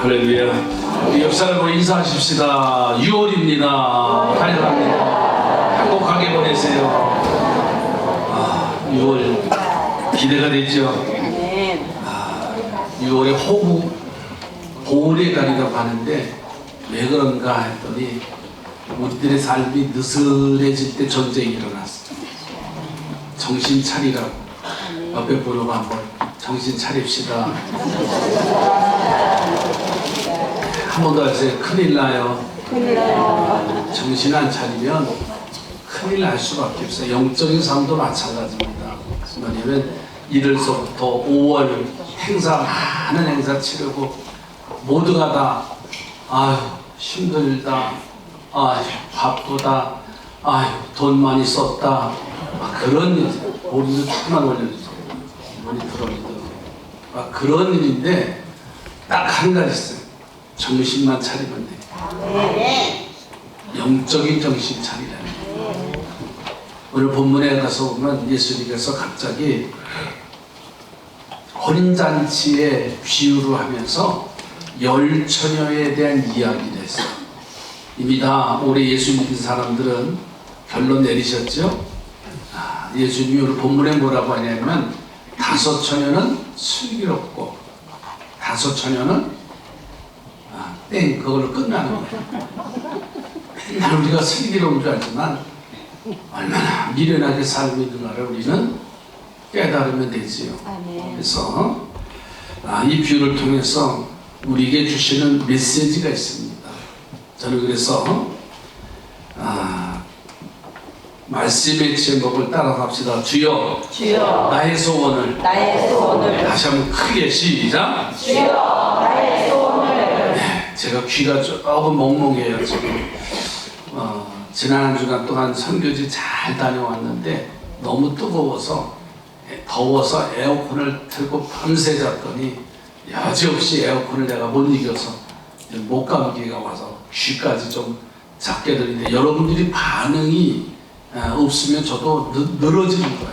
할렐루야. 우리 옆 사람으로 인사하십시다. 6월입니다. 환영합니다. 행복하게 보내세요. 아, 6월 기대가 되죠. 아멘. 6월에 호구 보울의 달이라고 하는데 왜 그런가 했더니 우리들의 삶이 느슨해질 때 전쟁이 일어났어. 정신 차리라고. 옆에 보려고 한번 정신 차립시다. 한 번 더 하세요. 큰일 나요. 정신 안 차리면 큰일 날 수밖에 없어요. 영적인 삶도 마찬가지입니다. 뭐냐면 1월서부터 5월 행사 많은 행사 치르고 모두가 다 아유 힘들다 아유 바쁘다 아유 돈 많이 썼다 막 그런 일 우리도 조금만 올려주세요 들어오더라고요 막 그런 일인데 딱 한 가지 있어요 정신만 차리면 돼 영적인 정신 차리라는 거예요. 오늘 본문에 가서 보면 예수님께서 갑자기 혼인잔치의 비유를 하면서 열 처녀에 대한 이야기를 했어요. 이미 다 올해 예수 믿은 사람들은 결론 내리셨죠? 아, 예수님이 오늘 본문에 뭐라고 하냐면 다섯 처녀는 슬기롭고 다섯 처녀는 아, 땡 그걸로 끝나는 거예요. 맨날 우리가 슬기로운 줄 알지만 얼마나 미련하게 살고 있는가를 우리는 깨달으면 되지요. 아멘. 그래서 아, 이 비유를 통해서 우리에게 주시는 메시지가 있습니다. 저는 그래서 아, 말씀의 제목을 따라갑시다. 주여 주여 나의 소원을 나의 소원을 다시 한번 크게 시작. 주여 제가 귀가 조금 멍멍해요 지금. 어, 지난 한 주간 동안 선교지 잘 다녀왔는데 너무 뜨거워서 예, 더워서 에어컨을 틀고 밤새 잤더니 여지없이 에어컨을 내가 못 이겨서 이제 목감기가 와서 귀까지 좀 작게 들리는데 여러분들이 반응이 아, 없으면 저도 느, 늘어지는 거예요.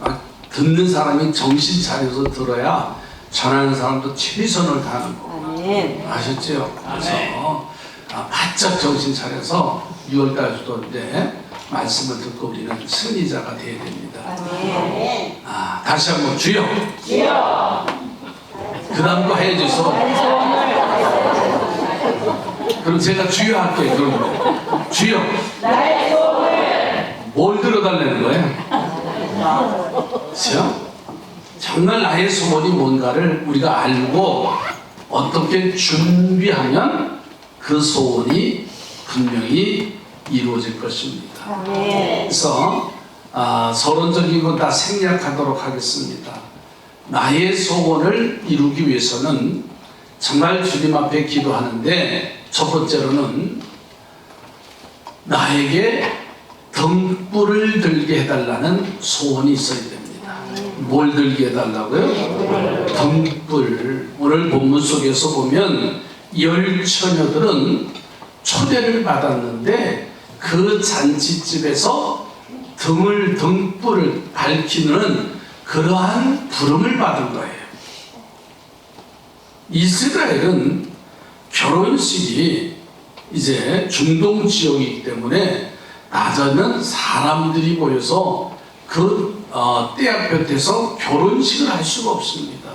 아, 듣는 사람이 정신 차려서 들어야 전하는 사람도 최선을 다하는 거고. 아멘. 아셨죠? 그래서 아, 바짝 정신 차려서 6월달도 이제 말씀을 듣고 우리는 승리자가 되어야 됩니다. 아멘. 아, 다시 한번 주여. 주여 그 다음도 해주소. 나의 소원을 그럼 제가 주여 할게요. 그럼 주여. 나의 소원을 뭘 들어달라는 거예요? 그렇죠? 정말 나의 소원이 뭔가를 우리가 알고 어떻게 준비하면 그 소원이 분명히 이루어질 것입니다. 그래서 아, 서론적인 건 다 생략하도록 하겠습니다. 나의 소원을 이루기 위해서는 정말 주님 앞에 기도하는데 첫 번째로는 나에게 등불을 들게 해달라는 소원이 있어야 됩니다. 뭘 들게 해달라고요? 등불. 오늘 본문 속에서 보면 열 처녀들은 초대를 받았는데 그 잔치집에서 등을 등불을 밝히는 그러한 부름을 받은 거예요. 이스라엘은 결혼식이 이제 중동 지역이기 때문에 낮에는 사람들이 모여서 그 어, 떼앞볕에서 결혼식을 할 수가 없습니다.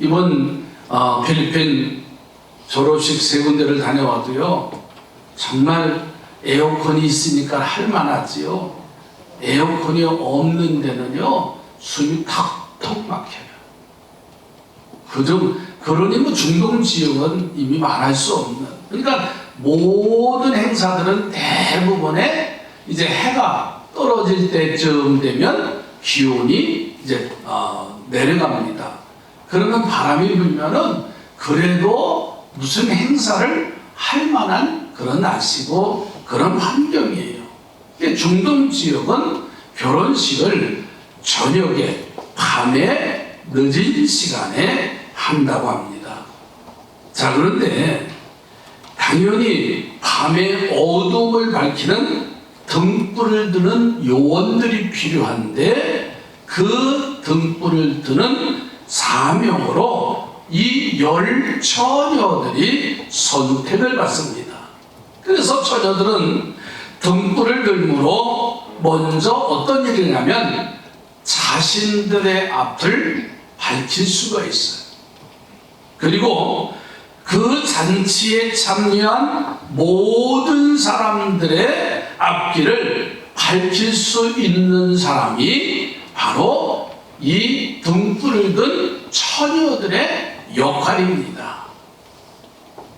이번 어, 필리핀 졸업식 세 군데를 다녀와도요 정말 에어컨이 있으니까 할 만하지요. 에어컨이 없는 데는요 숨이 턱턱 막혀요. 그좀 그러니 뭐 중동 지역은 이미 말할 수 없는. 그러니까 모든 행사들은 대부분에 이제 해가 떨어질 때쯤 되면 기온이 이제 어, 내려갑니다. 그러면 바람이 불면은 그래도 무슨 행사를 할 만한 그런 날씨고 그런 환경이에요. 중동 지역은 결혼식을 저녁에 밤에 늦은 시간에 한다고 합니다. 자 그런데 당연히 밤에 어둠을 밝히는 등불을 드는 요원들이 필요한데 그 등불을 드는 사명으로 이 열 처녀들이 선택을 받습니다. 그래서 처녀들은 등불을 들므로 먼저 어떤 일을 하면 자신들의 앞을 밝힐 수가 있어요. 그리고 그 잔치에 참여한 모든 사람들의 앞길을 밝힐 수 있는 사람이 바로 이 등불을 든 처녀들의 역할입니다.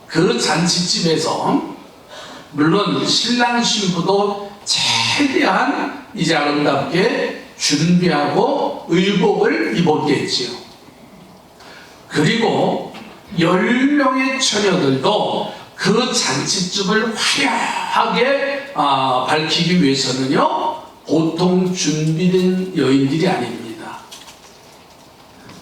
그 잔치집에서 물론 신랑 신부도 최대한 이제 아름답게 준비하고 의복을 입었겠지요. 그리고 열 명의 처녀들도 그 잔치집을 화려하게 아, 밝히기 위해서는요 보통 준비된 여인들이 아닙니다.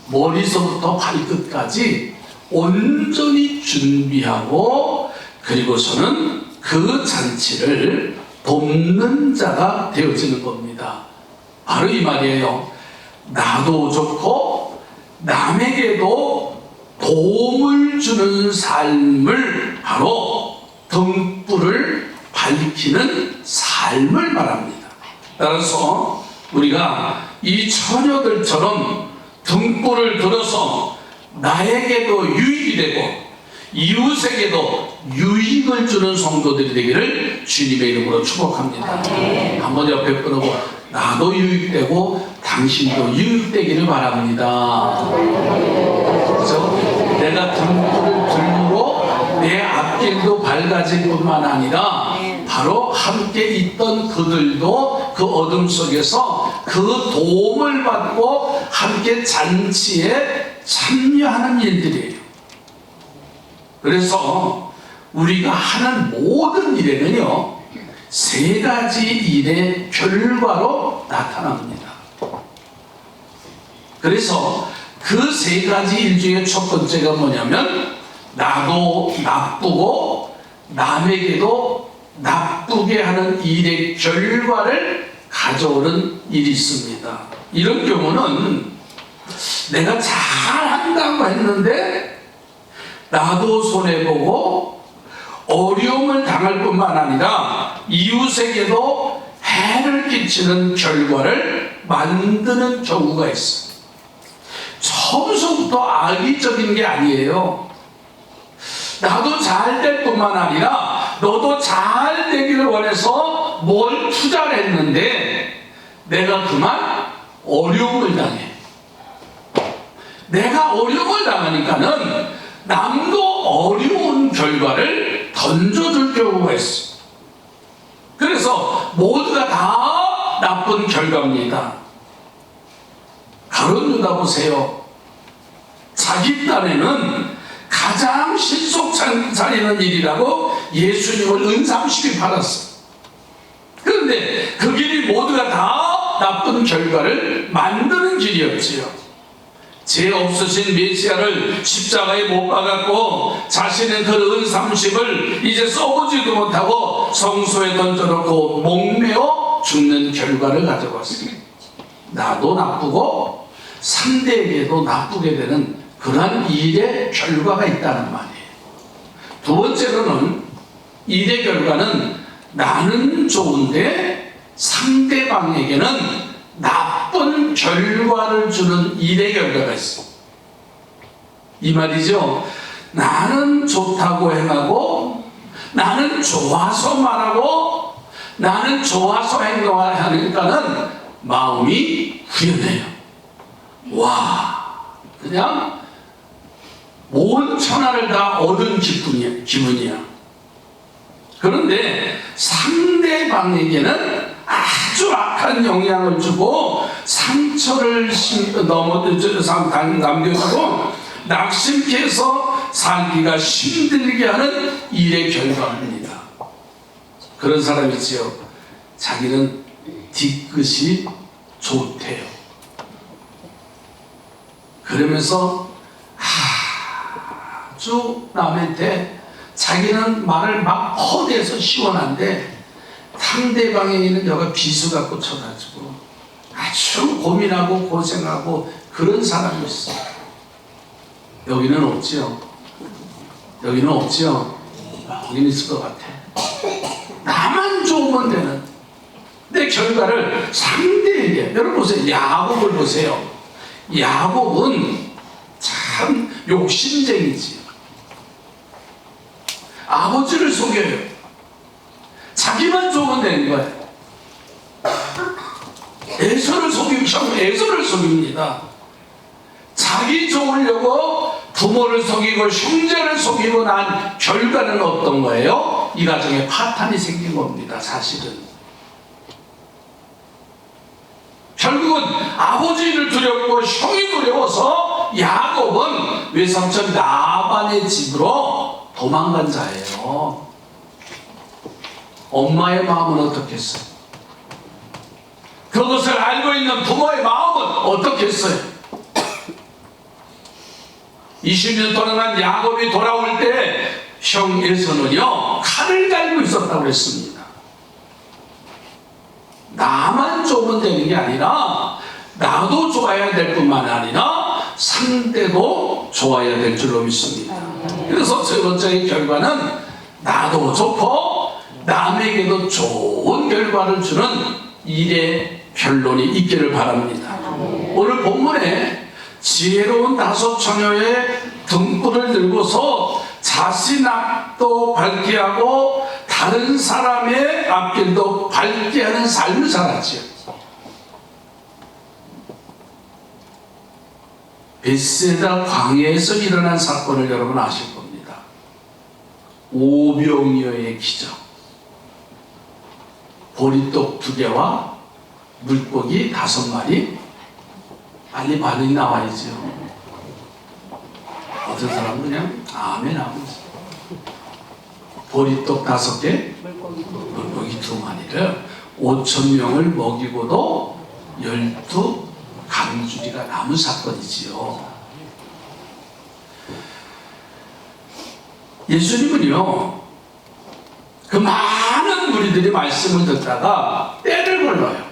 머리서부터 발끝까지 온전히 준비하고 그리고서는 그 잔치를 돕는 자가 되어지는 겁니다. 바로 이 말이에요. 나도 좋고 남에게도 도움을 주는 삶을 바로 등불을 밝히는 삶을 말합니다. 따라서 우리가 이 처녀들처럼 등불을 들어서 나에게도 유익이 되고 이웃에게도 유익을 주는 성도들이 되기를 주님의 이름으로 축복합니다. 한번 옆에 분하고 나도 유익되고 당신도 유익되기를 바랍니다. 그래서 내가 등불을 들므로 내 앞길도 밝아질 뿐만 아니라 바로 함께 있던 그들도 그 어둠 속에서 그 도움을 받고 함께 잔치에 참여하는 일들이에요. 그래서 우리가 하는 모든 일에는요, 세 가지 일의 결과로 나타납니다. 그래서 그 세 가지 일 중에 첫 번째가 뭐냐면, 나도 나쁘고 남에게도 나쁘게 하는 일의 결과를 가져오는 일이 있습니다. 이런 경우는 내가 잘한다고 했는데, 나도 손해보고 어려움을 당할 뿐만 아니라 이웃에게도 해를 끼치는 결과를 만드는 경우가 있어요. 처음서부터 악의적인 게 아니에요. 나도 잘 될 뿐만 아니라 너도 잘 되기를 원해서 뭘 투자를 했는데 내가 그만 어려움을 당해. 내가 어려움을 당하니까는 남도 어려운 결과를 던져줄 경우가 있어. 그래서 모두가 다 나쁜 결과입니다. 가론 유다 보세요. 자기 딴에는 가장 실속 차리는 일이라고 예수님을 은삼십이 팔았어. 그런데 그 길이 모두가 다 나쁜 결과를 만드는 길이었지요. 죄 없으신 메시아를 십자가에 못 박았고 자신의 그 은삼십을 이제 써보지도 못하고 성소에 던져놓고 목매어 죽는 결과를 가져왔습니다. 나도 나쁘고 상대에게도 나쁘게 되는 그러한 일의 결과가 있다는 말이에요. 두 번째로는 일의 결과는 나는 좋은데 상대방에게는 나쁜 결과를 주는 일의 결과가 있어. 이 말이죠. 나는 좋다고 행하고, 나는 좋아서 말하고, 나는 좋아서 행동하니까는 마음이 후련해요. 와, 그냥 온 천하를 다 얻은 기분이야. 기분이야. 그런데 상대방에게는 아주 악한 영향을 주고 상처를 심- 넘어 남겨주고 낙심케 해서 살기가 힘들게 하는 일의 결과입니다. 그런 사람이 있지요. 자기는 뒤끝이 좋대요. 그러면서 아주 남한테 자기는 말을 막 허대서 시원한데 상대방에게는 여가 비수 갖고 쳐가지고 아주 고민하고 고생하고 그런 사람이 있어. 여기는 없지요. 여기는 없지요. 여기는 있을 것 같아. 나만 좋으면 되는 내 결과를 상대에게 여러분 보세요. 야곱을 보세요. 야곱은 참 욕심쟁이지. 아버지를 속여요. 자기만 좋으면 되는 거예요. 에서를 속이고 형 에서를 속입니다. 자기 좋으려고 부모를 속이고 형제를 속이고 난 결과는 어떤 거예요? 이 가정에 파탄이 생긴 겁니다. 사실은. 결국은 아버지를 두렵고 형이 두려워서 야곱은 외삼촌 나반의 집으로 도망간 자예요. 엄마의 마음은 어떻겠어요? 그것을 알고 있는 부모의 마음은 어떻겠어요? 20년 동안 야곱이 돌아올 때 형 에서는요 칼을 갈고 있었다고 했습니다. 나만 좋으면 되는 게 아니라 나도 좋아야 될 뿐만 아니라 상대도 좋아야 될 줄로 믿습니다. 그래서 세 번째의 결과는 나도 좋고 남에게도 좋은 결과를 주는 일의 결론이 있기를 바랍니다. 오늘 본문에 지혜로운 다섯 처녀의 등불을 들고서 자신 앞도 밝게 하고 다른 사람의 앞길도 밝게 하는 삶을 살았지요. 베세다 광야에서 일어난 사건을 여러분 아실 겁니다. 오병이어의 기적. 보리떡 두 개와 물고기 다섯 마리 빨리 반응이 나와야죠. 어떤 사람은 그냥 아멘 하고 있어요. 보리떡 다섯 개, 물고기 두 마리를 5천 명을 먹이고도 열두 강주리가 남은 사건이지요. 예수님은요, 그 많은 무리들이 말씀을 듣다가 때를 걸러요.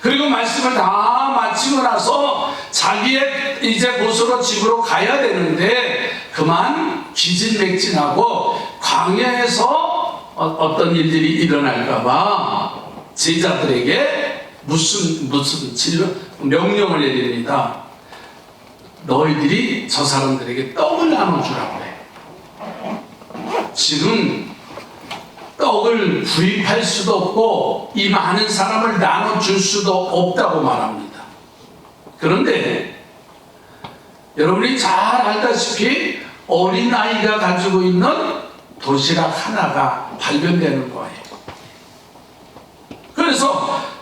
그리고 말씀을 다 마치고 나서 자기의 이제 곳으로 집으로 가야 되는데 그만 기진맥진하고 광야에서 어- 어떤 일들이 일어날까봐 제자들에게 무슨 무슨 질문 명령을 내립니다. 너희들이 저 사람들에게 떡을 나눠주라고 해. 지금 떡을 구입할 수도 없고 이 많은 사람을 나눠줄 수도 없다고 말합니다. 그런데 여러분이 잘 알다시피 어린아이가 가지고 있는 도시락 하나가 발견되는 거예요. 그래서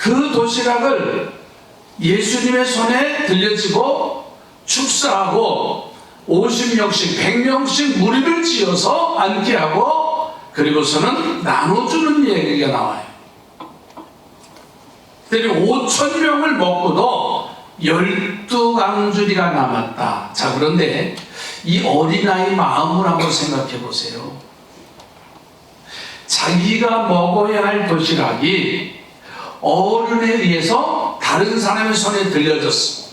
그 도시락을 예수님의 손에 들려지고 축사하고 50명씩 100명씩 무리를 지어서 앉게 하고 그리고서는 나눠주는 얘기가 나와요. 그랬더니 5천 명을 먹고도 12강주리가 남았다. 자 그런데 이 어린아이 마음을 한번 생각해 보세요. 자기가 먹어야 할 도시락이 어른에 의해서 다른 사람의 손에 들려졌어.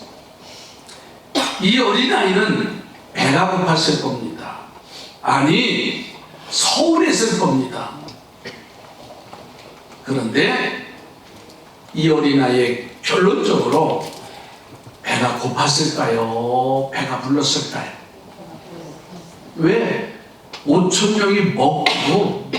이 어린아이는 배가 고팠을 겁니다. 아니, 서운했을 겁니다. 그런데 이 어린아이의 결론적으로 배가 고팠을까요? 배가 불렀을까요? 왜? 5천 명이 먹고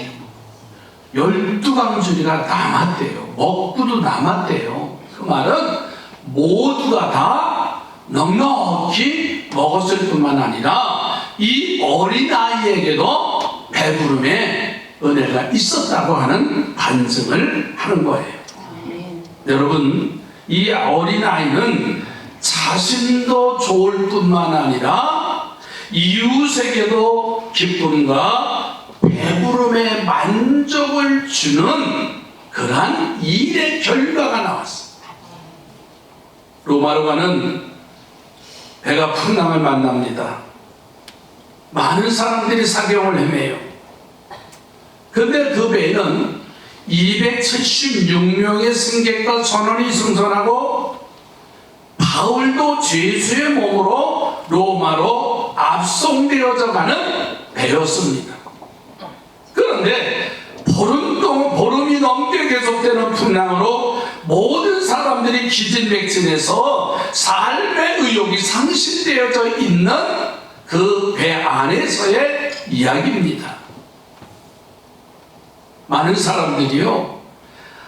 12강주리가 남았대요. 먹고도 남았대요. 그 말은 모두가 다 넉넉히 먹었을 뿐만 아니라 이 어린아이에게도 배부름의 은혜가 있었다고 하는 반증을 하는 거예요. 여러분, 이 어린아이는 자신도 좋을 뿐만 아니라 이웃에게도 기쁨과 배부름의 만족을 주는 그러한 일의 결과가 나왔습니다. 로마로 가는 배가 풍랑을 만납니다. 많은 사람들이 사경을 헤매요. 근데 그 배는 276명의 승객과 선원이 승선하고 바울도 죄수의 몸으로 로마로 압송되어져 가는 배였습니다. 그런데 보름 동안 보름이 넘게 계속되는 풍랑으로 모든 사람들이 기진맥진해서 삶의 의욕이 상실되어져 있는 그 배 안에서의 이야기입니다. 많은 사람들이요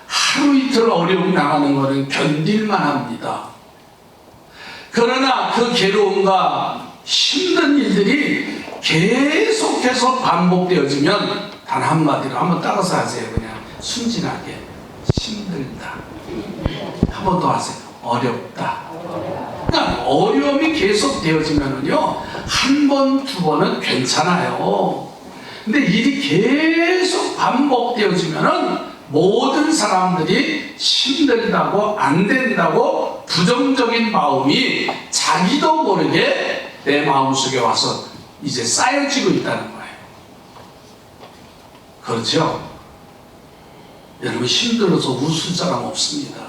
하루 이틀 어려움 당하는 것은 견딜만 합니다. 그러나 그 괴로움과 힘든 일들이 계속해서 반복되어지면 단 한마디로 한번 따라서 하세요. 그냥 순진하게 힘들다. 한 번 더 하세요. 어렵다. 그러니까 어려움이 계속 되어지면은요 한 번, 두 번은 괜찮아요. 근데 일이 계속 반복되어지면은 모든 사람들이 힘들다고 안 된다고 부정적인 마음이 자기도 모르게 내 마음속에 와서 이제 쌓여지고 있다는 거예요. 그렇죠? 여러분 힘들어서 웃을 사람 없습니다.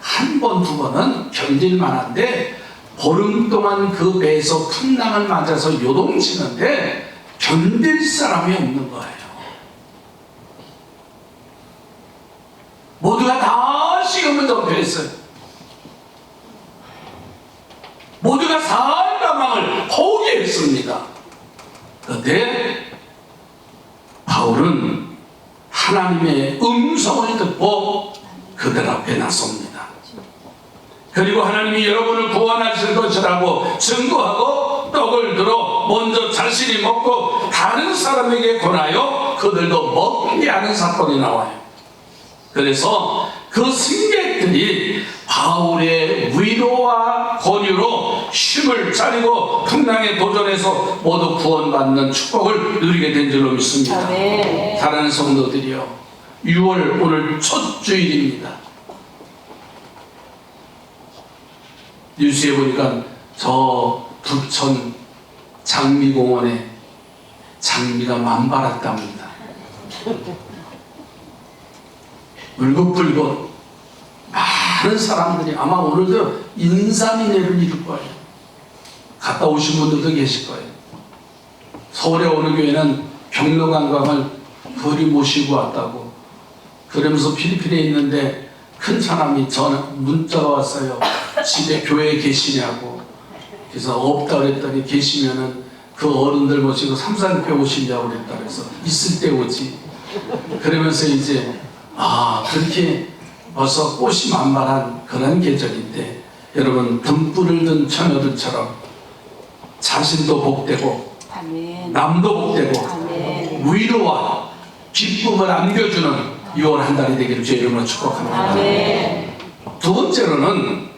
한 번, 두 번은 견딜 만 한데 보름 동안 그 배에서 풍랑을 맞아서 요동치는데 견딜 사람이 없는 거예요. 모두가 다 식음을 덮여있어요. 모두가 살가망을 포기했습니다. 그런데 바울은 하나님의 음성을 듣고 그들 앞에 나섭니다. 그리고 하나님이 여러분을 구원하실 것이라고 증거하고 떡을 들어 먼저 자신이 먹고 다른 사람에게 권하여 그들도 먹게 하는 사건이 나와요. 그래서 그 승객들이 바울의 위로와 권유로 힘을 차리고 풍랑에 도전해서 모두 구원받는 축복을 누리게 된 줄로 믿습니다. 아멘. 사랑하는 성도들이요. 6월 오늘 첫 주일입니다. 뉴스에 보니까 저 부천 장미공원에 장미가 만발했답니다. 울긋불긋 많은 사람들이 아마 오늘도 인산인해를 이룰 거예요. 갔다 오신 분들도 계실 거예요. 서울에 어느 교회는 경로관광을 거리 모시고 왔다고 그러면서 필리핀에 있는데 큰 사람이 전 문자가 왔어요. 집에 교회에 계시냐고. 그래서 없다 그랬더니 계시면은 그 어른들 모시고 삼산교회 오시냐고 그랬다 그래서 있을 때 오지. 그러면서 이제 아 그렇게 벌써 꽃이 만발한 그런 계절인데 여러분 등불을 든 처녀들처럼 자신도 복되고 아멘. 남도 복되고 아멘. 위로와 기쁨을 안겨주는 6월 한 달이 되기를 주의 이름으로 축복합니다. 아멘. 두 번째로는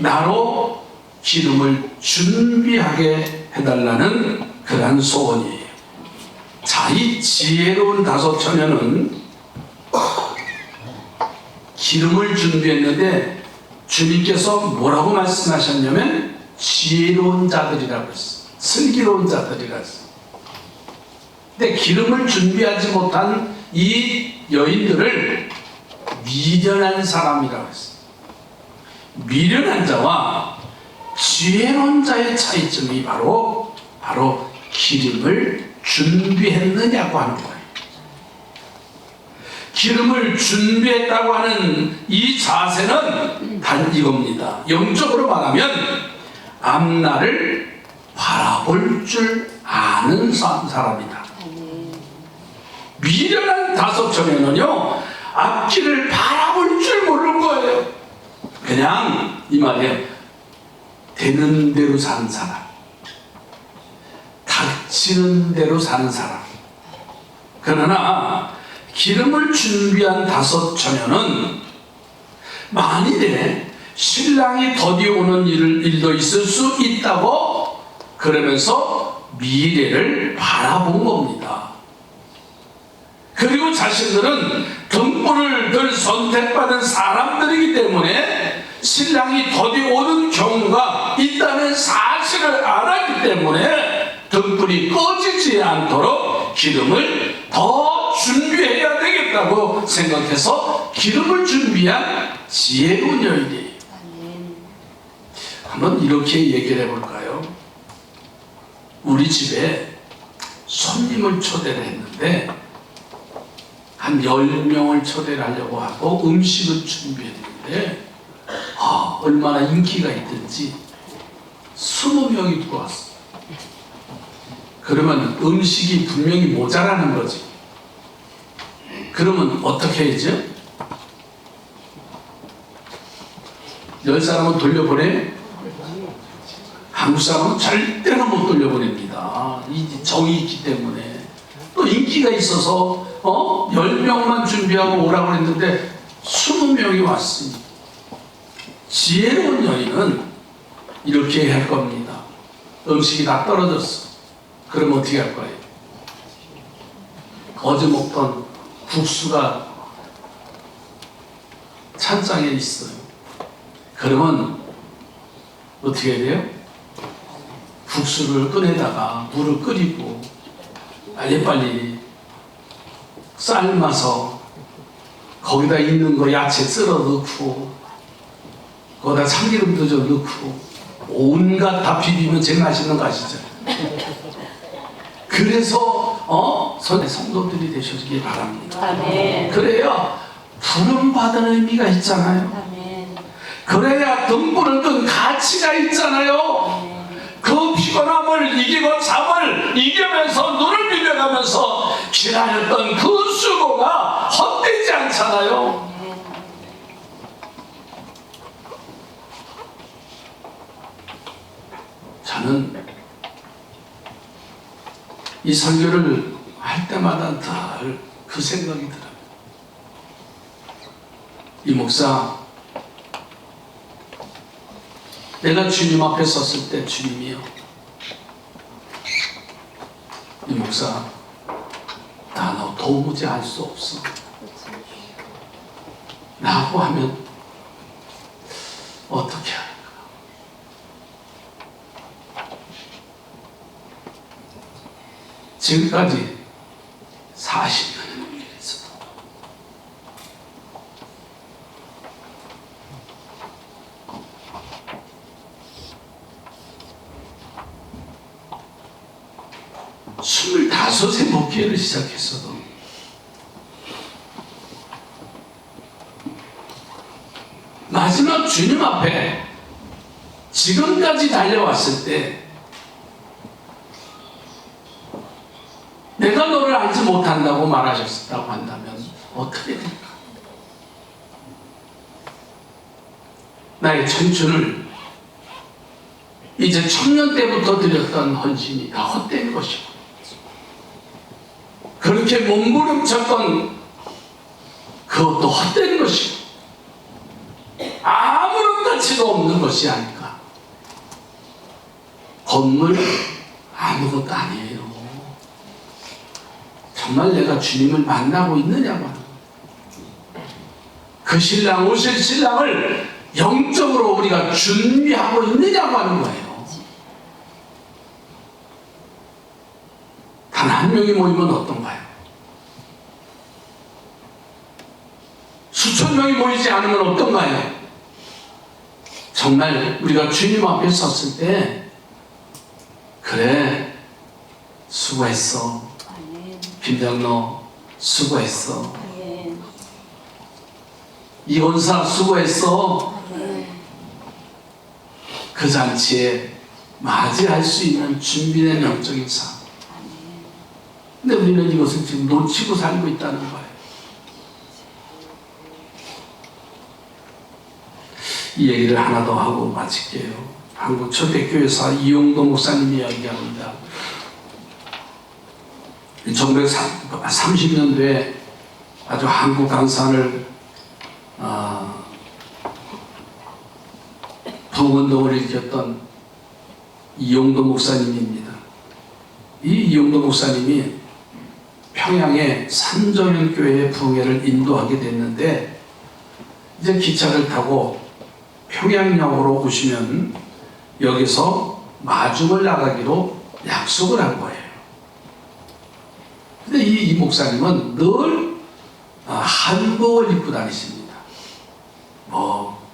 나로 기름을 준비하게 해달라는 그러한 소원이에요. 자, 이 지혜로운 다섯 처녀는 기름을 준비했는데 주님께서 뭐라고 말씀하셨냐면 지혜로운 자들이라고 했어요. 슬기로운 자들이라고 했어요. 근데 기름을 준비하지 못한 이 여인들을 미련한 사람이라고 했어요. 미련한 자와 지혜로운 자의 차이점이 바로 바로 기름을 준비했느냐고 하는 거예요. 기름을 준비했다고 하는 이 자세는 단 이겁니다. 영적으로 말하면 앞날을 바라볼 줄 아는 사- 사람이다. 미련한 다섯 처녀는요 앞길을 바라볼 줄 모르는 거예요. 그냥 이 말이에요. 되는 대로 사는 사람, 닥치는 대로 사는 사람. 그러나 기름을 준비한 다섯 처녀는 만일에 신랑이 더디 오는 일, 일도 있을 수 있다고 그러면서 미래를 바라본 겁니다. 그리고 자신들은 등불을 들 선택받은 사람들이기 때문에 신랑이 더디 오는 경우가 있다는 사실을 알았기 때문에 등불이 꺼지지 않도록 기름을 더 준비해야 되겠다고 생각해서 기름을 준비한 지혜로운 여인이에요. 한번 이렇게 얘기를 해볼까요? 우리 집에 손님을 초대를 했는데 한 10명을 초대를 하려고 하고 음식을 준비했는데 아, 얼마나 인기가 있든지 20명이 들어왔어. 그러면 음식이 분명히 모자라는 거지. 그러면 어떻게 해야죠? 열 사람은 돌려보내? 한국 사람은 절대로 못 돌려보냅니다. 이 정이 있기 때문에. 또 인기가 있어서, 어? 10명만 준비하고 오라고 했는데 20명이 왔으니. 지혜로운 여인은 이렇게 할 겁니다. 음식이 다 떨어졌어. 그럼 어떻게 할 거예요? 어제 먹던 국수가 찬장에 있어요. 그러면 어떻게 해야 돼요? 국수를 꺼내다가 물을 끓이고 빨리빨리 삶아서 거기다 있는 거 야채 썰어 넣고 거기다 참기름도 좀 넣고 온갖 다 비비면 제일 맛있는 거 아시죠? 그래서 어? 선의 성도들이 되시길 바랍니다. 아멘. 그래야 부름 받은 의미가 있잖아요. 아멘. 그래야 등불을 끈 가치가 있잖아요. 그 피곤함을 이기고 잠을 이기면서 눈을 비벼가면서 기다렸던 그 수고가 헛되지 않잖아요. 저는 이 설교를 할 때마다 늘 그 생각이 들어요. 이 목사 내가 주님 앞에 섰을 때 주님이요. 이 목사, 나 너 도무지 알수 없어. 라고 하면 어떻게 할까? 지금까지 1절부터 시작했어도 마지막 주님 앞에 지금까지 달려왔을 때 내가 너를 알지 못한다고 말하셨다고 한다면 어떻게 될까? 나의 청춘을 이제 청년 때부터 드렸던 헌신이 다 헛된 것이고 그렇게 몸부림쳤던 그것도 헛된 것이고 아무런 가치도 없는 것이 아닐까. 건물 아무것도 아니에요. 정말 내가 주님을 만나고 있느냐고. 그 신랑 오실 신랑을 영적으로 우리가 준비하고 있느냐고 하는 거예요 단 한 명이 모이면 어떤가요? 수천 명이 모이지 않으면 어떤가요? 정말 우리가 주님 앞에 섰을 때 그래 수고했어. 김장로 수고했어. 이혼사 수고했어. 그 잔치에 맞이할 수 있는 준비된 영적인 삶 근데 우리는 이것을 지금 놓치고 살고 있다는 거예요. 이 얘기를 하나 더 하고 마칠게요. 한국 초대교회사 이용도 목사님이 이야기합니다. 1930년도에 아주 한국 강산을 아, 부흥운동을 일으켰던 이용도 목사님입니다. 이 이용도 목사님이 평양의 산정연교회의 부흥회를 인도하게 됐는데 이제 기차를 타고 평양역으로 오시면 여기서 마중을 나가기로 약속을 한 거예요. 근데 이, 이 목사님은 늘 아, 한복을 입고 다니십니다. 뭐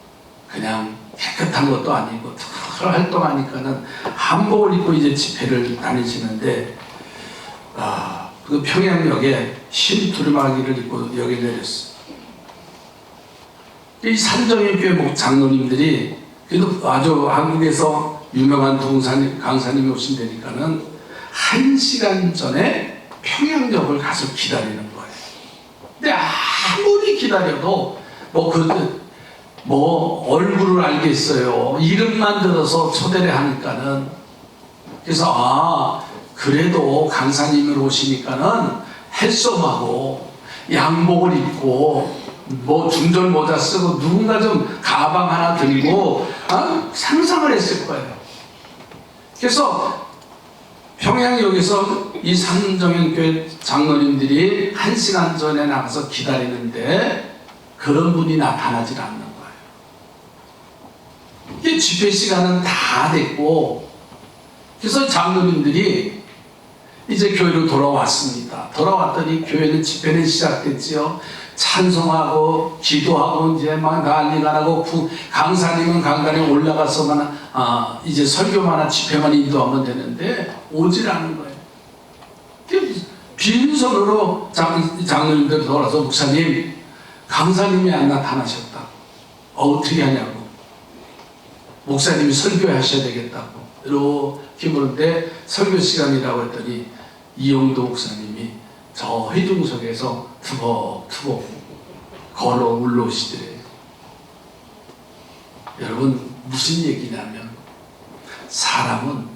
그냥 깨끗한 것도 아니고 늘 활동하니까는 한복을 입고 이제 집회를 다니시는데 아, 그 평양역에 흰 두루마기를 입고 여기 내렸어요. 이 산정의 교회 목 장로님들이 그래도 아주 한국에서 유명한 동산 강사님이 오신다니까는 한 시간 전에 평양역을 가서 기다리는 거예요. 근데 아무리 기다려도 뭐그 뭐 얼굴을 알겠어요. 이름만 들어서 초대를 하니까는 그래서 아 그래도 강사님을 오시니까는 헬섬하고 양복을 입고 뭐 중절 모자 쓰고 누군가 좀 가방 하나 들고 아, 상상을 했을 거예요. 그래서 평양역에서 이 산정현교회 장로님들이 한 시간 전에 나가서 기다리는데 그런 분이 나타나질 않는 거예요. 이게 집회 시간은 다 됐고 그래서 장로님들이 이제 교회로 돌아왔습니다. 돌아왔더니 교회는 집회는 시작됐지요. 찬송하고 기도하고 이제 막 난리가 나고 부- 강사님은 강단에 올라가서만 아 이제 설교만 한 집회만 인도하면 되는데 오질 않는 거예요. 그 빈손으로 장, 장로님들 돌아서 목사님 강사님이 안 나타나셨다. 어, 어떻게 하냐고. 목사님이 설교하셔야 되겠다고. 이렇게 물는데 설교 시간이라고 했더니 이영도 목사님이 저 회중석에서 투벅투벅 걸어 올라오시더래요. 여러분 무슨 얘기냐면 사람은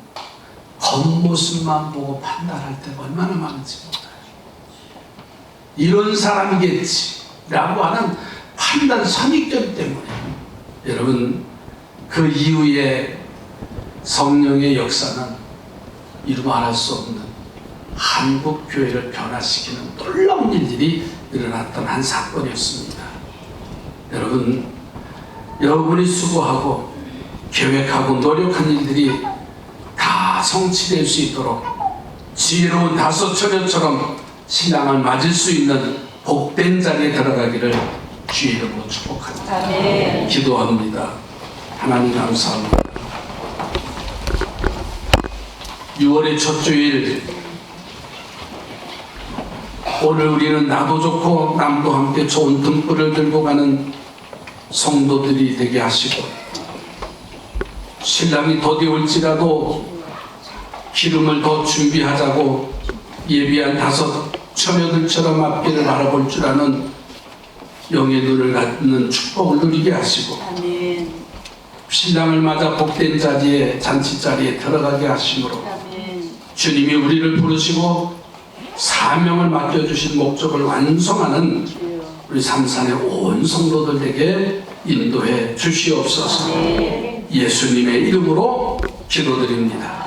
겉모습만 보고 판단할 때 얼마나 많은지. 이런 사람이겠지 라고 하는 판단 선입견 때문에 여러분 그 이후에 성령의 역사는 이루 말할 수 없는 한국 교회를 변화시키는 놀라운 일들이 일어났던 한 사건이었습니다. 여러분, 여러분이 수고하고 계획하고 노력한 일들이 다 성취될 수 있도록 지혜로운 다섯 처녀처럼 신앙을 맞을 수 있는 복된 자리에 들어가기를 주의 이름으로 축복합니다. 아멘. 기도합니다. 하나님 감사합니다. 6월의 첫 주일 오늘 우리는 나도 좋고 남도 함께 좋은 등불을 들고 가는 성도들이 되게 하시고 신랑이 더디 올지라도 기름을 더 준비하자고 예비한 다섯 처녀들처럼 앞길을 바라볼 줄 아는 영의 눈을 갖는 축복을 누리게 하시고 아멘. 신랑을 맞아 복된 자리에 잔치 자리에 들어가게 하심으로 아멘. 주님이 우리를 부르시고 사명을 맡겨주신 목적을 완성하는. 우리 삼산의 온 성도들에게 인도해 주시옵소서. 예수님의 이름으로 기도드립니다.